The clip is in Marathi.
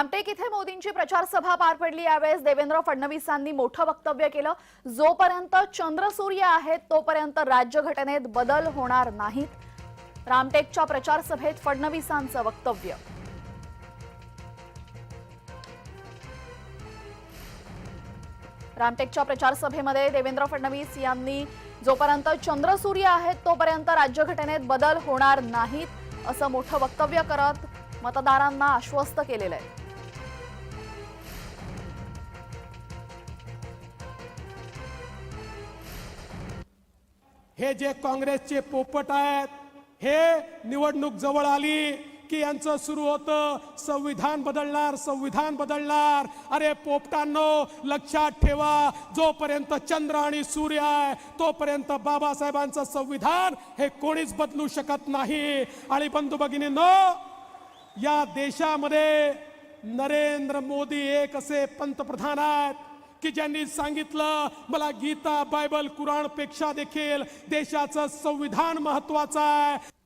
रामटेक इथे मोदींची प्रचार सभा पार पडली. यावेळेस देवेंद्र फडणवीसांनी मोठं वक्तव्य केलं. जोपर्यंत चंद्रसूर्य आहेत तोपर्यंत राज्यघटनेत बदल होणार नाहीत. रामटेकच्या प्रचार सभेत फडणवीसांचं वक्तव्य. रामटेकच्या प्रचार सभेमध्ये देवेंद्र फडणवीस यांनी जोपर्यंत चंद्रसूर्य आहेत तोपर्यंत राज्यघटनेत बदल होणार नाहीत असं मोठं वक्तव्य करत मतदारांना आश्वस्त केलेलं आहे. हे जे काँग्रेसचे पोपट आहेत हे निवडणूक जवळ आली की यांचं सुरू होतं संविधान बदलणार संविधान बदलणार. अरे पोपटांनो लक्षात ठेवा जोपर्यंत चंद्र आणि सूर्य आहे तोपर्यंत बाबासाहेबांचं संविधान हे कोणीच बदलू शकत नाही. आणि बंधू भगिनींनो या देशामध्ये नरेंद्र मोदी एक असे पंतप्रधान आहेत. की ज्यांनी सांगितलं मला गीता बायबल कुराणपेक्षा देखील देशाचं संविधान महत्वाचं आहे.